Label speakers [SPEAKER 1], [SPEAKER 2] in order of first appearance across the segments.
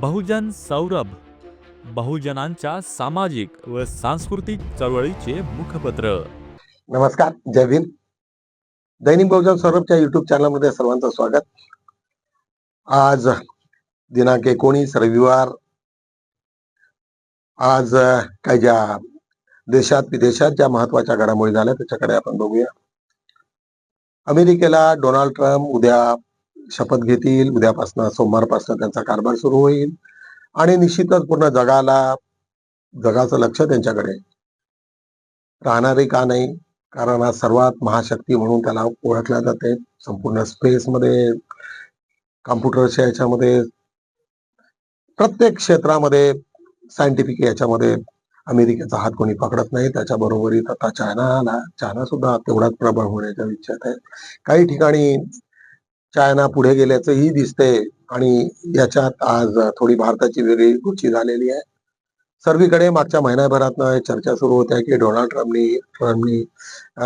[SPEAKER 1] बहुजन सौरभ बहुजनांच्या सामाजिक व सांस्कृतिक चळवळीचे मुखपत्र.
[SPEAKER 2] नमस्कार जय भीम. दैनिक बहुजन सौरभच्या युट्यूब चॅनलमध्ये सर्वांचं स्वागत. आज दिनांक एकोणीस रविवार. आज काय काही ज्या देशात विदेशात ज्या महत्त्वाच्या घडामोडी झाल्या त्याच्याकडे आपण बघूया. अमेरिकेला डोनाल्ड ट्रम्प उद्या शपथ घेतील उद्यापासून सोमवारपासून त्यांचा कारभार सुरू होईल. आणि निश्चितच पूर्ण जगाला जगाचं लक्ष त्यांच्याकडे राहणारे का नाही? कारण आज सर्वात महाशक्ती म्हणून त्याला ओळखल्या जाते. संपूर्ण स्पेसमध्ये कॉम्प्युटरच्या याच्यामध्ये प्रत्येक क्षेत्रामध्ये सायंटिफिक याच्यामध्ये अमेरिकेचा हात कोणी पकडत नाही. त्याच्याबरोबरीत आता चायना आला चायना सुद्धा तेवढाच प्रबळ होण्याच्या इच्छात आहे. काही ठिकाणी चायना पुढे गेल्याचंही दिसतंय आणि याच्यात आज थोडी भारताची वेगळी रुची झालेली आहे. सर्वीकडे मागच्या महिन्याभरात चर्चा सुरू होत्या की डोनाल्ड ट्रम्पनी ट्रम्पनी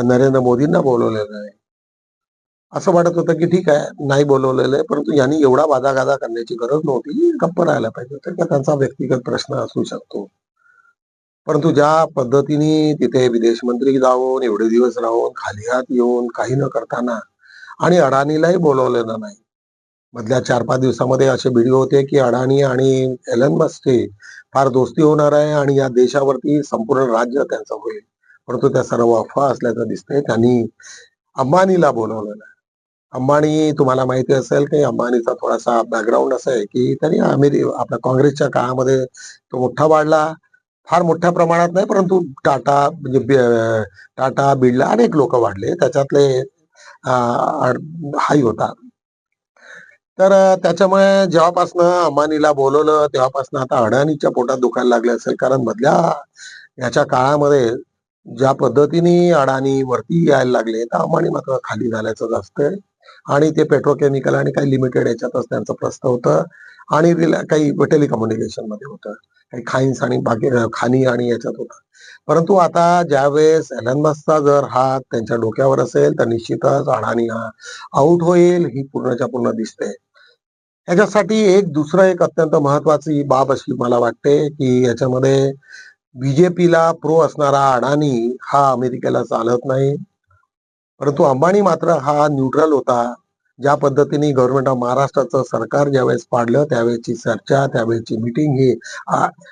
[SPEAKER 2] नरेंद्र मोदींना बोलवलेलं आहे. असं वाटत होतं की ठीक आहे नाही बोलवलेलं आहे परंतु यांनी एवढा वादागादा करण्याची गरज नव्हती गप्प राहायला पाहिजे तर त्यांचा व्यक्तिगत प्रश्न असू शकतो. परंतु ज्या पद्धतीने तिथे विदेश मंत्री जाऊन एवढे दिवस राहून खाली हात येऊन काही न करताना आणि अडाणीलाही बोलवलेलं नाही. मधल्या चार पाच दिवसामध्ये असे व्हिडिओ होते की अडाणी आणि एलन मस्कचे फार दोस्ती होणार आहे आणि या देशावरती संपूर्ण राज्य त्यांचं होईल. परंतु त्या सर्व अफवा असल्याचं दिसतंय. त्यांनी अंबानीला बोलवलेलं आहे. अंबानी तुम्हाला माहिती असेल की अंबानीचा थोडासा बॅकग्राऊंड असं आहे की त्यांनी अमेरि आपल्या काँग्रेसच्या काळामध्ये तो मोठा वाढला. फार मोठ्या प्रमाणात नाही परंतु टाटा म्हणजे टाटा बिर्ला अनेक लोक वाढले. त्याच्यातले हाय होता. तर त्याच्यामुळे जेव्हापासनं अंबानीला बोलवलं तेव्हापासून आता अडाणीच्या पोटात दुखायला लागले असेल. कारण मधल्या ह्याच्या काळामध्ये ज्या पद्धतीने अडाणी वरती यायला लागले तर अंबानी मात्र खाली झाल्याचं जास्त आहे आणि ते पेट्रोकेमिकल आणि काही लिमिटेड याच्यातच त्यांचं प्रस्थ होतं. आणि रिला- काही टेलिकम्युनिकेशनमध्ये होतं. काही खाईन्स आणि बाकी खाणी आणि याच्यात होतं. परंतु आता ज्यावेळेस एलन मस्कचा जर हात त्यांच्या डोक्यावर असेल तर निश्चितच अडाणी हा आउट होईल ही पूर्णच्या पूर्ण दिसते. याच्यासाठी एक दुसरं एक अत्यंत महत्वाची बाब अशी मला वाटते की याच्यामध्ये बीजेपीला प्रो असणारा अडाणी हा अमेरिकेला चालत नाही. परंतु अंबानी मात्र हा न्यूट्रल होता. ज्या पद्धतीने गव्हर्नमेंट ऑफ महाराष्ट्राचं सरकार ज्यावेळेस पाडलं त्यावेळेची चर्चा त्यावेळेची मिटिंग ही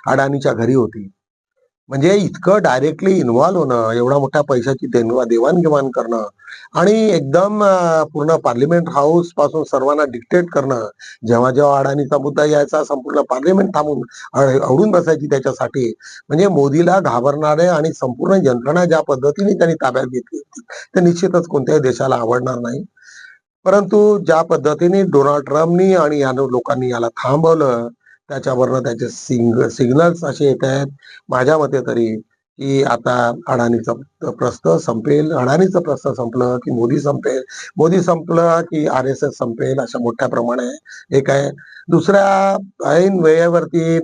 [SPEAKER 2] अडाणीच्या घरी होती. म्हणजे इतकं डायरेक्टली इन्व्हॉल्व्ह होणं एवढा मोठ्या पैशाची देणवा- देवाणघेवाण करणं आणि एकदम पूर्ण पार्लिमेंट हाऊसपासून सर्वांना डिक्टेट करणं. जेव्हा जेव्हा अडाणीचा मुद्दा यायचा संपूर्ण पार्लिमेंट थांबून अड- अडून बसायची त्याच्यासाठी. म्हणजे मोदीला घाबरणारे आणि संपूर्ण यंत्रणा ज्या पद्धतीने त्यांनी ताब्यात घेतली होती ते निश्चितच कोणत्याही देशाला आवडणार नाही. परंतु ज्या पद्धतीने डोनाल्ड ट्रम्पनी आणि या लोकांनी याला थांबवलं त्याच्यावरनं त्याचे सिंग सिग्नल्स असे येत आहेत. माझ्या मते तरी की आता अडाणीचं प्रस्त संपेल. अडाणीचं प्रस्त संपलं की मोदी संपेल. मोदी संपलं की आर एस एस संपेल अशा मोठ्या प्रमाणे एक आहे. दुसऱ्या ऐन वेळेवरती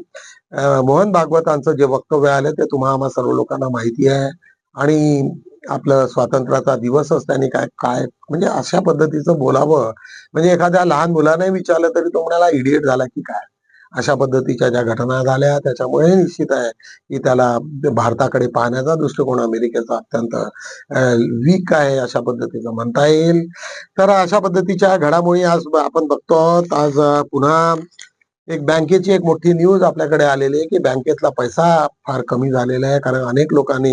[SPEAKER 2] मोहन भागवतांचं जे वक्तव्य आलं ते तुम्हा आम्हा सर्व लोकांना माहिती आहे. आणि आपलं स्वातंत्र्याचा दिवसच त्यांनी काय काय म्हणजे अशा पद्धतीचं बोलावं. म्हणजे एखाद्या लहान मुलाने विचारलं तरी तो म्हणाला इडिएट झाला की काय? अशा पद्धतीच्या ज्या घटना झाल्या त्याच्यामुळे निश्चित आहे की त्याला भारताकडे पाहण्याचा दृष्टिकोन अमेरिकेचा अत्यंत वीक आहे अशा पद्धतीचं म्हणता येईल तर अशा पद्धतीच्या घडामोडी आज आपण बघतो आहोत. आज पुन्हा एक बँकेची एक मोठी न्यूज आपल्याकडे आलेली आहे की बँकेतला पैसा फार कमी झालेला आहे. कारण अनेक लोकांनी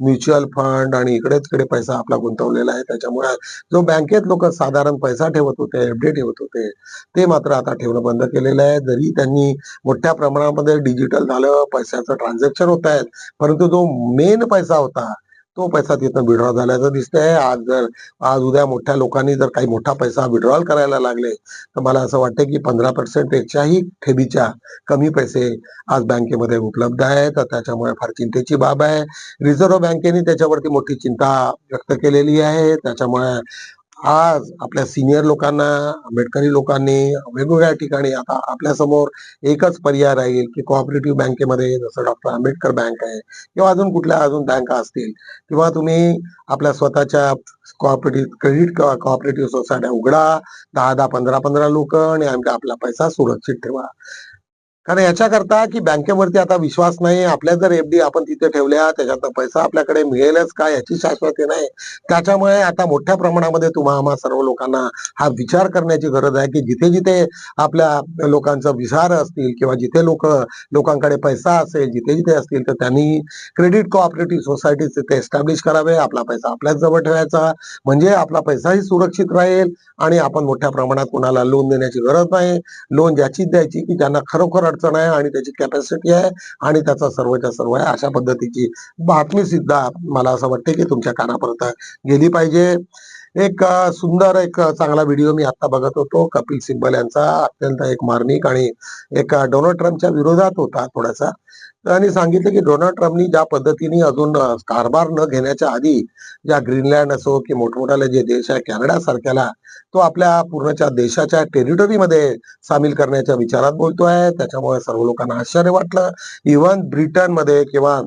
[SPEAKER 2] म्युच्युअल फंड आणि इकडे तिकडे पैसा आपला गुंतवलेला आहे. त्याच्यामुळे जो बँकेत लोक साधारण पैसा ठेवत होते एफडी ठेवत होते ते मात्र आता ठेवणं बंद केलेलं आहे. जरी त्यांनी मोठ्या प्रमाणामध्ये डिजिटल झालं पैशाचं ट्रान्झॅक्शन होत आहेत परंतु जो मेन पैसा होता तो पैसा तिथं विड्रॉ झाल्याचं दिसतंय. आज जर आज उद्या मोठ्या लोकांनी जर काही मोठा पैसा विड्रॉल करायला लागले तर मला असं वाटतं की पंधरा पर्सेंट पेक्षाही ठेवीच्या कमी पैसे आज बँकेमध्ये उपलब्ध आहेत. तर त्याच्यामुळे फार चिंतेची बाब आहे. रिझर्व्ह बँकेने त्याच्यावरती मोठी चिंता व्यक्त केलेली आहे. त्याच्यामुळे आज आपल्या सिनियर लोकांना आंबेडकरी लोकांनी वेगवेगळ्या ठिकाणी आता आपल्यासमोर एकच पर्याय राहील की कोऑपरेटिव्ह बँकेमध्ये जसं डॉक्टर आंबेडकर बँक आहे किंवा अजून कुठल्या अजून बँका असतील किंवा तुम्ही आपल्या स्वतःच्या कोऑपरेटिव्ह क्रेडिट कोऑपरेटिव्ह सोसायट्या उघडा दहा दहा पंधरा पंधरा लोक आणि आपला पैसा सुरक्षित ठेवा. कारण याच्याकरता की बँकेवरती आता विश्वास नाही आपल्या जर एफडी आपण तिथे ठेवल्या त्याच्यात पैसा आपल्याकडे मिळेलच का याची शाश्वती नाही? त्याच्यामुळे आता मोठ्या प्रमाणामध्ये तुम्हा आम्हा सर्व लोकांना हा विचार करण्याची गरज आहे की जिथे जिथे आपल्या लोकांचा विचार असतील किंवा जिथे लोक लोकांकडे पैसा असेल जिथे जिथे असतील तर त्यांनी क्रेडिट कोऑपरेटिव्ह सोसायटी तिथे एस्टॅब्लिश करावे. आपला पैसा आपल्याच जवळ ठेवायचा. म्हणजे आपला पैसाही सुरक्षित राहील आणि आपण मोठ्या प्रमाणात कोणाला लोन देण्याची गरज नाही. लोन ज्याची द्यायची की ज्यांना खरोखर अडचण आहे आणि त्याची कॅपॅसिटी आहे आणि त्याचा सर्वच्या सर्व आहे अशा पद्धतीची बातमी सुद्धा मला असं वाटते की तुमच्या कानापर्यंत गेली पाहिजे. एक सुंदर एक चांगला व्हिडिओ मी आता बघत होतो. कपिल सिब्बल यांचा अत्यंत एक मार्मिक आणि एक डोनाल्ड ट्रम्पच्या विरोधात होता थोडासा. त्यांनी सांगितलं की डोनाल्ड ट्रम्पनी ज्या पद्धतीने अजून कारभार न घेण्याच्या आधी ज्या ग्रीनलँड असो की मोठमोठाले जे देश आहे कॅनडा सारख्याला तो आपल्या पूर्णच्या देशाच्या टेरिटरीमध्ये सामील करण्याच्या विचारात बोलतोय. त्याच्यामुळे सर्व लोकांना आश्चर्य वाटलं. इव्हन ब्रिटनमध्ये किंवा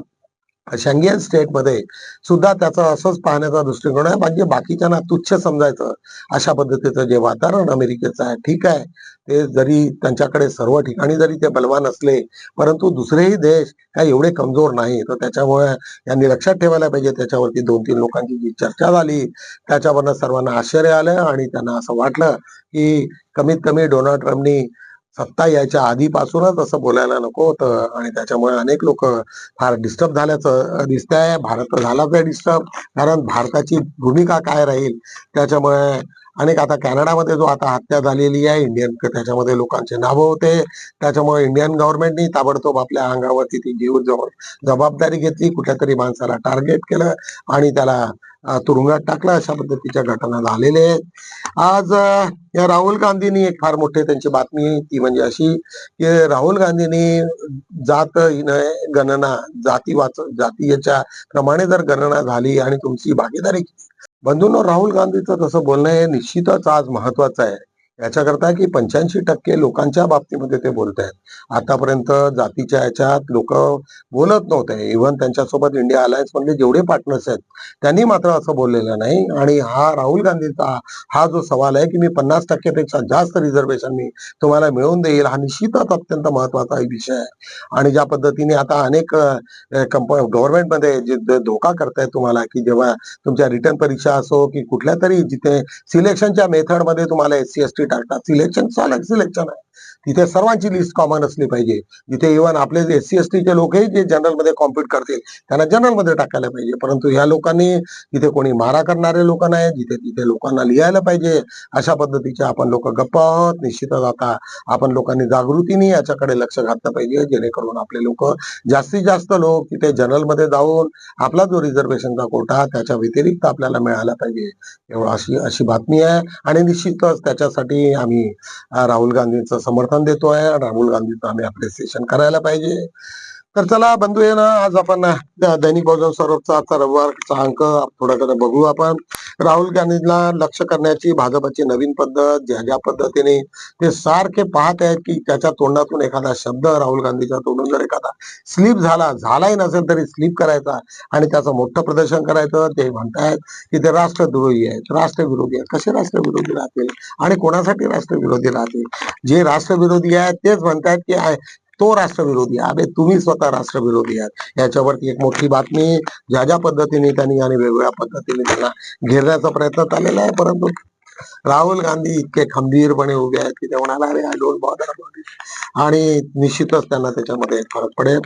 [SPEAKER 2] शंगेन स्टेटमध्ये सुद्धा त्याचा असंच पाहण्याचा दृष्टिकोन आहे. म्हणजे बाकीच्यांना तुच्छ समजायचं अशा पद्धतीचं जे वातावरण अमेरिकेचं आहे ठीक आहे. ते जरी त्यांच्याकडे सर्व ठिकाणी जरी ते बलवान असले परंतु दुसरेही देश काय एवढे कमजोर नाही तर त्याच्यामुळे यांनी लक्षात ठेवायला पाहिजे. त्याच्यावरती दोन तीन लोकांची जी चर्चा झाली त्याच्यावरनं सर्वांना आश्चर्य आलं आणि त्यांना असं वाटलं की कमीत कमी डोनाल्ड ट्रम्पनी सत्ता यायच्या आधीपासूनच असं बोलायला नको होतं. आणि त्याच्यामुळे अनेक लोक फार डिस्टर्ब झाल्याचं दिसतंय. भारत झालाच आहे डिस्टर्ब कारण भारताची भूमिका काय राहील? त्याच्यामुळे अनेक आता कॅनडामध्ये जो आता हत्या झालेली आहे इंडियन त्याच्यामध्ये लोकांचे नावं होते. त्याच्यामुळे इंडियन गव्हर्नमेंटनी ताबडतोब आपल्या अंगावरती ती जीव जबाबदारी घेतली. कुठल्या तरी माणसाला टार्गेट केलं आणि त्याला तुरुंगात टाकलं. अशा पद्धतीच्या घटना झालेल्या आहेत. आज या राहुल गांधींनी एक फार मोठी त्यांची बातमी ती म्हणजे अशी की राहुल गांधींनी जात गणना जाती वाच जातीयच्या प्रमाणे जर गणना झाली आणि तुमची भागीदारी बंधूंनो राहुल गांधीचं तसं बोलणं हे निश्चितच आज महत्वाचं आहे. याच्याकरता की पंच्याऐंशी टक्के लोकांच्या बाबतीमध्ये ते बोलत आहेत आतापर्यंत जातीच्या याच्यात लोक बोलत नव्हते. इव्हन त्यांच्यासोबत इंडिया अलायन्स मधले जेवढे पार्टनर्स आहेत त्यांनी मात्र असं बोललेलं नाही. आणि हा राहुल गांधींचा हा जो सवाल आहे की मी पन्नास टक्केपेक्षा जास्त रिझर्वेशन मी तुम्हाला मिळवून देईल हा निश्चितच अत्यंत महत्त्वाचा विषय आहे. आणि ज्या पद्धतीने आता अनेक कंप गव्हर्नमेंटमध्ये जे धोका करतायत तुम्हाला की जेव्हा तुमच्या रिटर्न परीक्षा असो की कुठल्या तरी जिथे सिलेक्शनच्या मेथडमध्ये तुम्हाला S C S T टाकतात सिलेक्शन चालक सिलेक्शन आहे तिथे सर्वांची लिस्ट कॉमन असली पाहिजे. जिथे इव्हन आपले एस सी एस टीचे लोकही जे जनरलमध्ये कॉम्पिट करतील त्यांना जनरलमध्ये टाकायला पाहिजे. परंतु ह्या लोकांनी जिथे कोणी मारा करणारे लोक नाही जिथे तिथे लोकांना लिहायला पाहिजे अशा पद्धतीचे आपण लोक गप्प आहोत निश्चितच आता आपण लोकांनी जागृतीने याच्याकडे लक्ष घातलं पाहिजे जेणेकरून आपले लोक जास्तीत जास्त लोक तिथे जनरलमध्ये जाऊन आपला जो रिझर्वेशनचा कोटा त्याच्या व्यतिरिक्त आपल्याला मिळाला पाहिजे. एवढं अशी अशी बातमी आहे. आणि निश्चितच त्याच्यासाठी आम्ही राहुल गांधींचं समर्थन देतोय. राहुल गांधीचं आम्ही अप्रिसिएशन करायला पाहिजे. तर चला बंधू ना आज आपण दैनिक बहुजन सौरभचा आजचा रविवारचा अंक थोड्याकडे बघू आपण. राहुल गांधींना लक्ष करण्याची भाजपची नवीन पद्धत ज्या ज्या पद्धतीने ते सारखे पाहत आहेत की त्याच्या तोंडातून एखादा शब्द राहुल गांधीच्या तोंडून जर एखादा स्लिप झाला झालाही नसेल तरी स्लिप करायचा आणि त्याचं मोठं प्रदर्शन करायचं ते म्हणतायत की ते राष्ट्रद्रोही आहेत राष्ट्रविरोधी आहेत. कसे राष्ट्रविरोधी राहतील? आणि कोणासाठी राष्ट्रविरोधी राहतील? जे राष्ट्रविरोधी आहेत तेच म्हणतायत की तो राष्ट्रविरोधी अरे तुम्ही स्वतः राष्ट्रविरोधी आहात. याच्यावरती एक मोठी बातमी ज्या ज्या पद्धतीने त्यांनी आणि वेगवेगळ्या पद्धतीने त्यांना घेरण्याचा प्रयत्न चाललेला आहे परंतु राहुल गांधी इतके खंबीरपणे उभे आहेत की ते म्हणाला अरे आय डोंट बॉदर आणि निश्चितच त्यांना त्याच्यामध्ये फरक पडेल.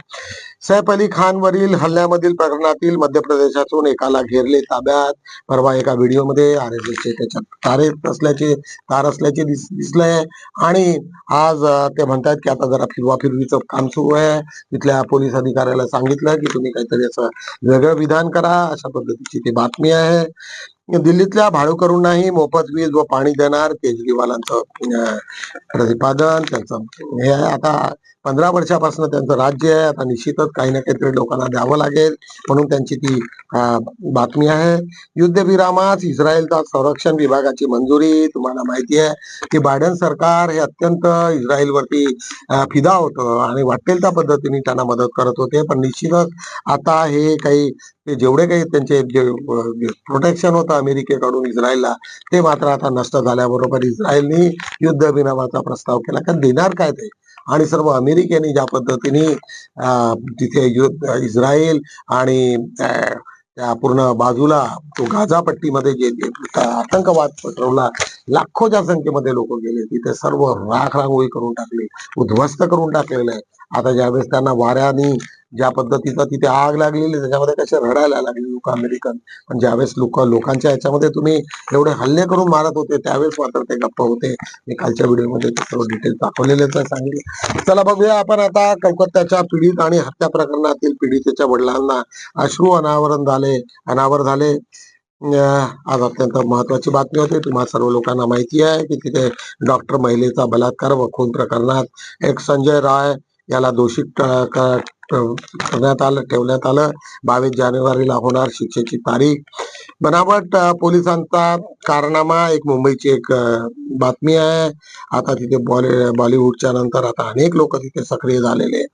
[SPEAKER 2] सैफ अली खान वरील हल्ल्यामधील प्रकरणातील मध्य प्रदेशातून एकाला घेरले ताब्यात. परवा एका व्हिडिओमध्ये आर एस एसचे त्याच्यात तारे असल्याचे तार असल्याचे दिस दिसलंय. आणि आज ते म्हणतात की आता जरा फिरवा फिरवीचं काम सुरू आहे. तिथल्या पोलीस अधिकाऱ्याला सांगितलं की तुम्ही काहीतरी असं वेगळं विधान करा अशा पद्धतीची ती बातमी आहे. दिल्लीतल्या भाडूकरूंनाही मोफत वीज व पाणी देणार केजरीवालांचं प्रतिपादन त्यांचं हे आता पंधरा वर्षापासून त्यांचं राज्य आहे. आता निश्चितच काही ना काहीतरी लोकांना द्यावं लागेल म्हणून त्यांची ती बातमी आहे. युद्धविरामास इस्रायलचा संरक्षण विभागाची मंजुरी तुम्हाला माहिती आहे की बायडन सरकार हे अत्यंत इस्रायलवरती फिदा होतं आणि वाटेल त्या पद्धतीने त्यांना मदत करत होते. पण निश्चितच आता हे काही जेवढे काही त्यांचे जे प्रोटेक्शन होतं अमेरिकेकडून इस्रायलला ते मात्र आता नष्ट झाल्याबरोबर इस्रायलनी युद्ध विरामाचा प्रस्ताव केला. का देणार काय ते? आणि सर्व अमेरिकेने ज्या पद्धतीने तिथे इस्रायल आणि त्या पूर्ण बाजूला तो गाझा पट्टीमध्ये जे आतंकवाद पसरवला लाखोच्या संख्येमध्ये लोक गेले तिथे सर्व राख रांगोळी करून टाकली उद्ध्वस्त करून टाकलेलं आहे. आता ज्यावेळेस त्यांना वाऱ्यानी ज्या पद्धतीचा तिथे आग लागलेली त्याच्यामध्ये कसे रडायला लागले लोक अमेरिकन. पण ज्यावेळेस लोक लोकांच्या याच्यामध्ये तुम्ही एवढे हल्ले करून मारत होते त्यावेळेस मात्र ते गप्प होते. मी कालच्या व्हिडिओमध्ये सर्व डिटेल दाखवलेले सांगितले. चला बघूया आपण आता कलकत्त्याच्या पीडित आणि हत्या प्रकरणातील पीडितेच्या वडिलांना अश्रू अनावरण झाले अनावर झाले. आज अत्यंत महत्वाची बातमी होती. तुम्हा सर्व लोकांना माहिती आहे की तिथे डॉक्टर महिलेचा बलात्कार व खून प्रकरणात एक संजय राय याला दोषी करण्यात आलं ठेवण्यात आलं. बावीस जानेवारीला होणार शिक्षेची तारीख. बनावट पोलिसांचा कारनामा एक मुंबईची एक बातमी आहे. आता तिथे बॉली बॉलिवूडच्या नंतर आता अनेक लोक तिथे सक्रिय झालेले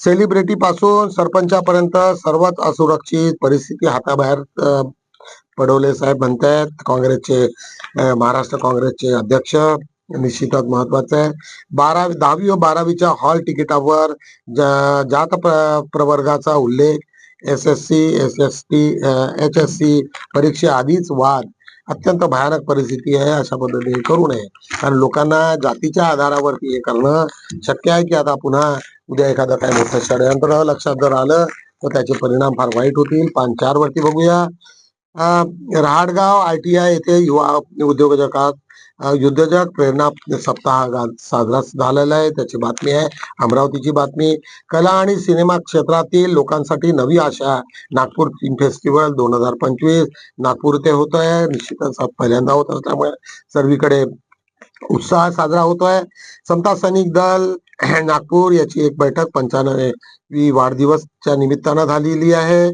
[SPEAKER 2] सेलिब्रिटी पासून सरपंचापर्यंत सर्वच असुरक्षित परिस्थिती हाताबाहेर पडवले साहेब म्हणतायत. काँग्रेसचे महाराष्ट्र काँग्रेसचे अध्यक्ष निश्चितच महत्वाचं आहे बारावी दहावी व बारावीच्या हॉल तिकिटावर जात प्रवर्गाचा उल्लेख S S C S S T H S C परीक्षेआधीच वाद अत्यंत भयानक परिस्थिती आहे अशा पद्धतीने करू नये. कारण लोकांना जातीच्या आधारावरती हे करणं शक्य आहे की आता पुन्हा उद्या एखादं काय मोठं षडयंत्र लक्षात जर आलं तर त्याचे परिणाम फार वाईट होतील. पान चार वरती बघूया. राहाडगाव आय टी आय येथे युवा उद्योजकात युद्धजग प्रेरणा सप्ताह साजरा झालेला आहे. त्याची बातमी आहे. अमरावतीची बातमी कला आणि सिनेमा क्षेत्रातील लोकांसाठी नवी आशा. नागपूर फिल्म फेस्टिवल दोन हजार पंचवीस नागपूर ते होत आहे निश्चितच पहिल्यांदा होत असल्यामुळे सर्वीकडे उत्साह साजरा होतोय. समता सैनिक दल नागपूर याची एक बैठक पंच्याण्णवी वाढदिवसच्या निमित्तानं झालेली आहे.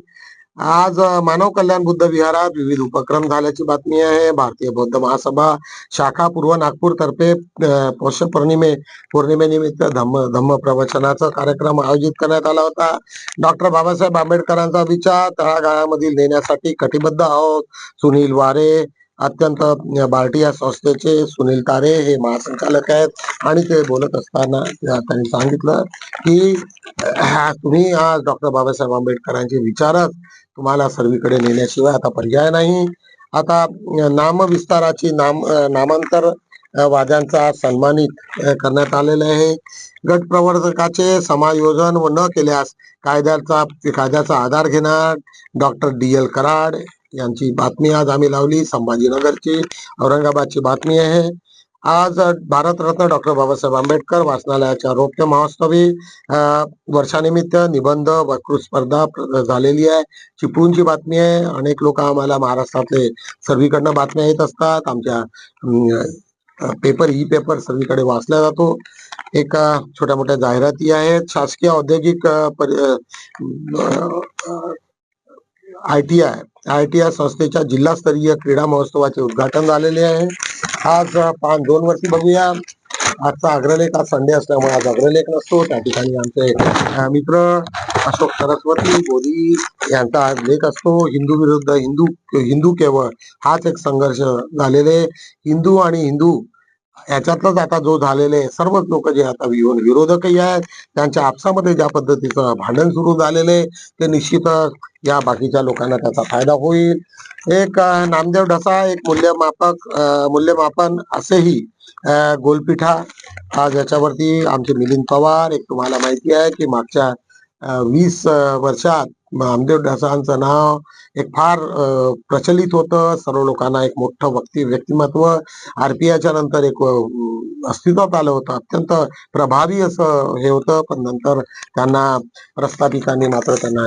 [SPEAKER 2] आज मानव कल्याण बुद्ध विहारात विविध उपक्रम झाल्याची बातमी आहे. भारतीय बौद्ध महासभा शाखा पूर्व नागपूर तर्फे अ, पौष पौर्णिमे पौर्णिमेनिमित्त धम्म धम्म प्रवचनाचा कार्यक्रम आयोजित करण्यात आला होता. डॉक्टर बाबासाहेब आंबेडकरांचा विचार तळागाळामधील नेण्यासाठी कटिबद्ध आहोत सुनील वारे अत्यंत अ, बार्टी या संस्थेचे सुनील तारे हे महासंचालक आहेत आणि ते बोलत असताना त्यांनी सांगितलं की तुम्ही आज डॉक्टर बाबासाहेब आंबेडकरांचे विचारच तुम्हाला सर्वीकडे नेण्याशिवाय आता पर्याय नाही. आता नामविस्ताराची नाम नामांतर वाद्यांचा सन्मानित करण्यात आलेले आहे. गट प्रवर्तकाचे समायोजन व न केल्यास कायद्याचा कायद्याचा आधार घेणार डॉक्टर डी एल कराड. यांची बातमी आज आम्ही लावली. संभाजीनगरची औरंगाबादची बातमी आहे. आज भारतरत्न डॉक्टर बाबासाहेब आंबेडकर वाचनालयाच्या रौप्य महोत्सवी वर्षानिमित्त निबंध वकृत स्पर्धा झालेली आहे. चिपळूणची बातमी आहे. अनेक लोक आम्हाला महाराष्ट्रातले सर्वीकडनं बातम्या येत असतात. आमच्या पेपर ई पेपर सर्वीकडे वाचला जातो. एक छोट्या मोठ्या जाहिराती आहेत. शासकीय औद्योगिक I T I I T I संस्थेच्या जिल्हास्तरीय क्रीडा महोत्सवाचे उद्घाटन झालेले आहे. आज पाच दोन वर्षी बघूया. आजचा अग्रलेख आज संडे असल्यामुळे आज अग्रलेख नसतो. त्या ठिकाणी आमचे मित्र अशोक सरस्वती मोदी यांचा आज लेख असतो. हिंदू विरुद्ध हिंदू हिंदू केवळ हाच एक संघर्ष झालेले. हिंदू आणि हिंदू याच्यातलाच आता जो झालेले सर्वच लोक जे आता विरो- विरोधकही आहेत त्यांच्या आपसामध्ये ज्या पद्धतीचं भांडण सुरू झालेले ते निश्चितच या बाकीच्या लोकांना त्याचा फायदा होईल. एक नामदेव ढसा एक मूल्यमापक मूल्यमापन असेही गोलपिठा आज याच्यावरती आमचे मिलिंद पवार एक तुम्हाला माहिती आहे की मागच्या वीस वर्षात नामदेव ढसांचं नाव एक फार प्रचलित होतं. सर्व लोकांना एक मोठं व्यक्ती व्यक्तिमत्व. आरपीआयच्या नंतर एक अस्तित्वात आलं होतं. अत्यंत प्रभावी असं हे होतं. पण नंतर त्यांना प्रस्थापितांनी मात्र त्यांना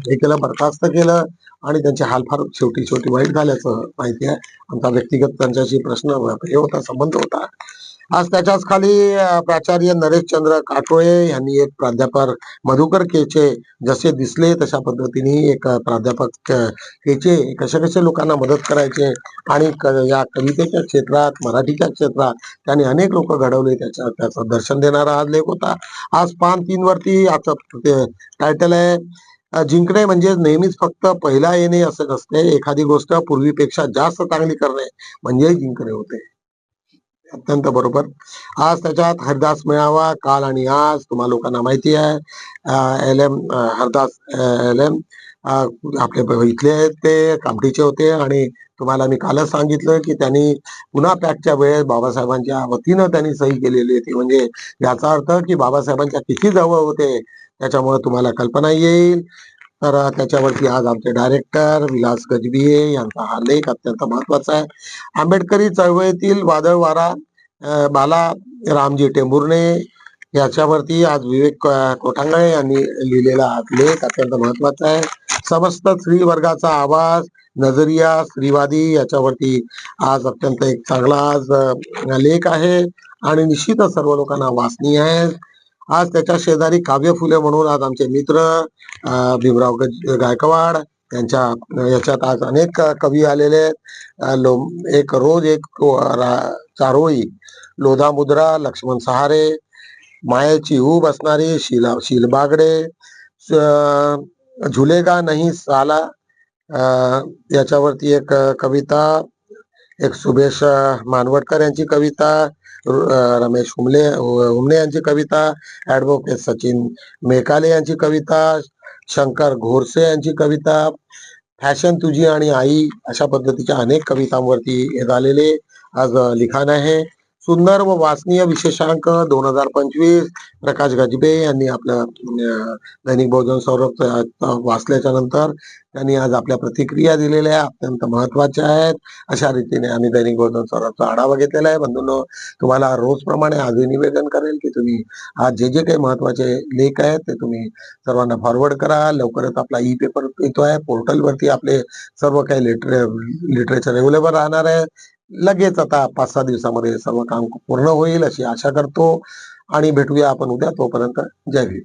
[SPEAKER 2] हे केलं बरखास्त केलं आणि त्यांचे हाल फार शेवटी शेवटी वाईट झाल्याचं माहिती आहे. आमचा व्यक्तिगत त्यांच्याशी प्रश्न हे होता संबंध होता. आज त्याच्याच खाली प्राचार्य नरेश चंद्र काटोळे यांनी एक प्राध्यापक मधुकर केचे जसे दिसले तशा पद्धतीने एक प्राध्यापक केचे कशा कसे लोकांना मदत करायचे आणि क- या कवितेच्या क्षेत्रात मराठीच्या क्षेत्रात त्यांनी अनेक लोक घडवले त्याच्या त्याचं दर्शन देणारा आज लेख होता. आज पान तीन वरती आजचं टायटल आहे जिंकणे म्हणजे नेहमीच फक्त पहिला येणे असं नसते एखादी गोष्ट पूर्वीपेक्षा जास्त चांगली करणे म्हणजे जिंकणे होते. अत्यंत बरोबर. आज त्याच्यात हरदास मेळावा काल आणि आज तुम्हा लोकांना माहिती आहे. L M Hardas L M आपले इथले आहेत ते कामठीचे होते आणि तुम्हाला मी कालच सांगितलं की त्यांनी पुन्हा पॅकच्या वेळेस बाबासाहेबांच्या वतीनं त्यांनी सही केलेली होती. म्हणजे याचा अर्थ की बाबासाहेबांच्या किती जवळ होते त्याच्यामुळे तुम्हाला कल्पना येईल. तर त्याच्यावरती आज आमचे डायरेक्टर विलास गजबिये यांचा हा लेख अत्यंत महत्त्वाचा आहे. आंबेडकरी चळवळीतील वादळवारा बाला रामजी टेंभुर्णे याच्यावरती आज विवेक कोठांगळे यांनी लिहिलेला हा लेख अत्यंत महत्त्वाचा आहे. समस्त स्त्री वर्गाचा आवाज नजरिया स्त्रीवादी याच्यावरती आज अत्यंत एक चांगला आज लेख आहे. आणि निश्चितच सर्व लोकांना वाचनीय आहे. आज त्याच्या शेजारी काव्य फुले म्हणून आज आमचे मित्र भीमराव गायकवाड त्यांच्या याच्यात आज अनेक कवी आलेले आहेत. लो- एक रोज एक रा- चारोळी लोधा मुद्रा लक्ष्मण सहारे मायेची ऊब असणारी शिला शिलबागडे झुलेगा नाही साला याच्यावरती एक कविता एक सुभेश मानवटकर यांची कविता रमेश हुमले हुमणे यांची कविता ॲडव्होकेट सचिन मेकाले यांची कविता शंकर घोरसे यांची कविता फॅशन तुझी आणि आई अशा पद्धतीच्या अनेक कवितांवरती हे झालेले आज लिखाण आहे. सुंदर व वाचनीय विशेषांक दोन हजार पंचवीस. प्रकाश गजबे यांनी आपलं दैनिक बहुजन सौरभ वाचल्याच्या नंतर त्यांनी आज आपल्या प्रतिक्रिया दिलेल्या आहे अत्यंत महत्त्वाच्या आहेत. अशा रीतीने आम्ही दैनिक बहुजन सौरभचा आढावा घेतलेला आहे. बंधूंनो तुम्हाला रोजप्रमाणे आजही निवेदन करेल की तुम्ही आज जे जे काही महत्त्वाचे लेख आहेत ते तुम्ही सर्वांना फॉरवर्ड करा. लवकरच आपला ई पेपर येतो आहे पोर्टलवरती आपले सर्व काही लिटरे लिटरेचर अवेलेबल राहणार आहे. लगेच आता पाच सहा दिवसामध्ये सर्व काम पूर्ण होईल अशी आशा करतो. आणि भेटूया आपण उद्या तोपर्यंत. जय भीम.